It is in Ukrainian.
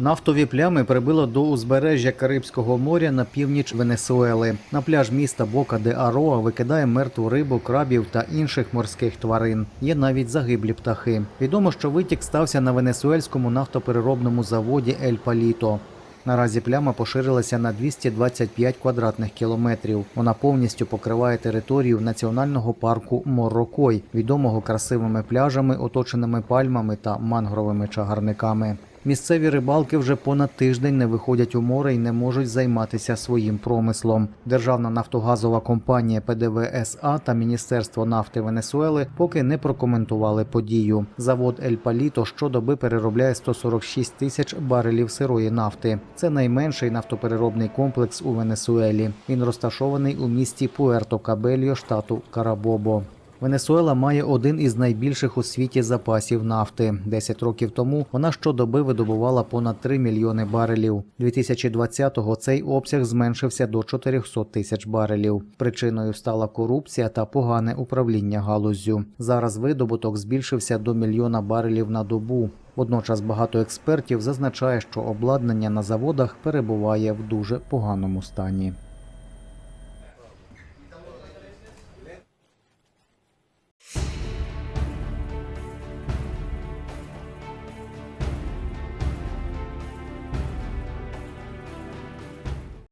Нафтові плями прибило до узбережжя Карибського моря на північ Венесуели. На пляж міста Бока де Ароа викидає мертву рибу, крабів та інших морських тварин. Є навіть загиблі птахи. Відомо, що витік стався на венесуельському нафтопереробному заводі Ель Паліто. Наразі пляма поширилася на 225 квадратних кілометрів. Вона повністю покриває територію національного парку Моррокой, відомого красивими пляжами, оточеними пальмами та мангровими чагарниками. Місцеві рибалки вже понад тиждень не виходять у море і не можуть займатися своїм промислом. Державна нафтогазова компанія ПДВСА та Міністерство нафти Венесуели поки не прокоментували подію. Завод Ель Паліто щодоби переробляє 146 тисяч барелів сирої нафти. Це найменший нафтопереробний комплекс у Венесуелі. Він розташований у місті Пуерто Кабельо, штату Карабобо. Венесуела має один із найбільших у світі запасів нафти. Десять років тому вона щодоби видобувала понад 3 мільйони барелів. 2020-го цей обсяг зменшився до 400 тисяч барелів. Причиною стала корупція та погане управління галуззю. Зараз видобуток збільшився до мільйона барелів на добу. Водночас багато експертів зазначає, що обладнання на заводах перебуває в дуже поганому стані.